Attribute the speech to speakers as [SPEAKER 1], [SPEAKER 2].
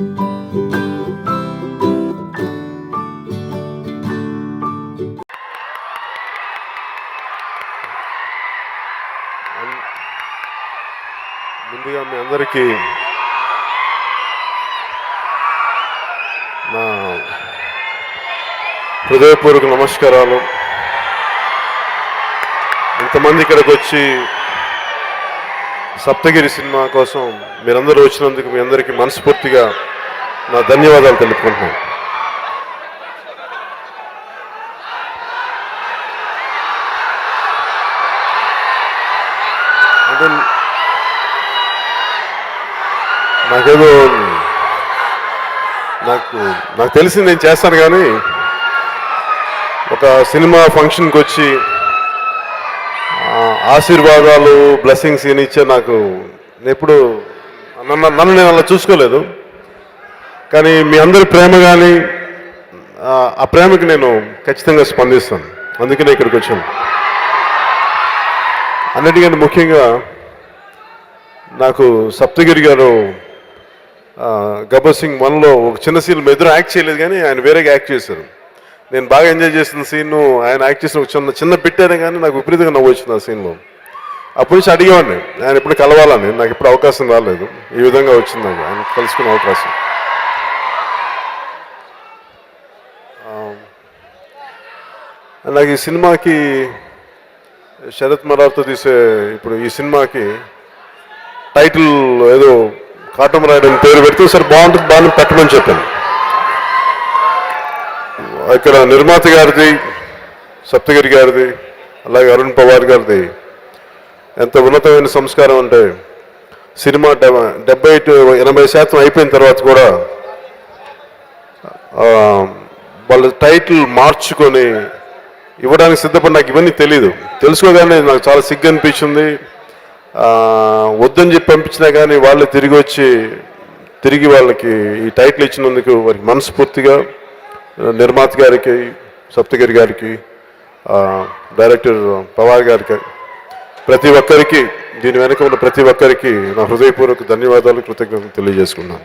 [SPEAKER 1] ముందుగా మీ అందరికీ నా హృదయపూర్వక నమస్కారాలు. ఇంతమంది ఇక్కడికి వచ్చి సప్తగిరి సినిమా కోసం మీరందరూ వచ్చినందుకు మీ అందరికీ మనస్ఫూర్తిగా నా ధన్యవాదాలు తెలుపుకుంటున్నాను. అంటే నాకేదో నాకు నాకు తెలిసి నేను చేస్తాను కానీ ఒక సినిమా ఫంక్షన్కి వచ్చి ఆశీర్వాదాలు బ్లెస్సింగ్స్ అని ఇచ్చే నాకు? ఎప్పుడు నన్ను నన్ను నేను అలా చూసుకోలేదు. కానీ మీ అందరి ప్రేమ కానీ ఆ, ప్రేమకి నేను ఖచ్చితంగా స్పందిస్తాను. అందుకనే ఇక్కడికి వచ్చాను. అన్నిటికంటే ముఖ్యంగా నాకు సప్తగిరి గారు గబ్బర్ సింగ్ వన్లో ఒక చిన్న సీన్ ఎదురు యాక్ట్ చేయలేదు కానీ ఆయన వేరేగా యాక్ట్ చేశారు. నేను బాగా ఎంజాయ్ చేసిన సీన్ ఆయన యాక్ట్ చేసిన ఒక చిన్న చిన్న పెట్టానే కానీ నాకు విపరీతంగా నవ్వు వచ్చింది ఆ సీన్లో. అప్పటి నుంచి అడిగేవాడిని. ఆయన ఎప్పుడు కలవాలని. నాకు ఇప్పుడు అవకాశం రాలేదు. ఈ విధంగా వచ్చింది నాకు. ఆయన కలుసుకునే అవకాశం. నాకు ఈ సినిమాకి శరత్ మరార్తో తీసే ఇప్పుడు ఈ సినిమాకి టైటిల్ ఏదో కాటం రాయడం పేరు పెడితే సరే బాగుంటుంది బాగా పెట్టమని చెప్పాను. ఇక్కడ నిర్మాత గారిది సప్తగిరి గారిది అలాగే అరుణ్ పవార్ గారిది ఎంత ఉన్నతమైన సంస్కారం అంటే సినిమా డెబ్బై టు ఎనభై శాతం అయిపోయిన తర్వాత కూడా వాళ్ళ టైటిల్ మార్చుకొని ఇవ్వడానికి సిద్ధపడి నాకు ఇవన్నీ తెలియదు తెలుసుకోగానే నాకు చాలా సిగ్గు అనిపించింది. వద్దని చెప్పి పంపించినా కానీ వాళ్ళు తిరిగి వచ్చి తిరిగి వాళ్ళకి ఈ టైటిల్ ఇచ్చినందుకు వారికి మనస్ఫూర్తిగా నిర్మాత గారికి సప్తగిరి గారికి డైరెక్టర్ పవార్ గారికి ప్రతి ఒక్కరికి దీని వెనుక ఉన్న ప్రతి ఒక్కరికి నా హృదయపూర్వక ధన్యవాదాలు కృతజ్ఞతలు తెలియజేసుకున్నాను.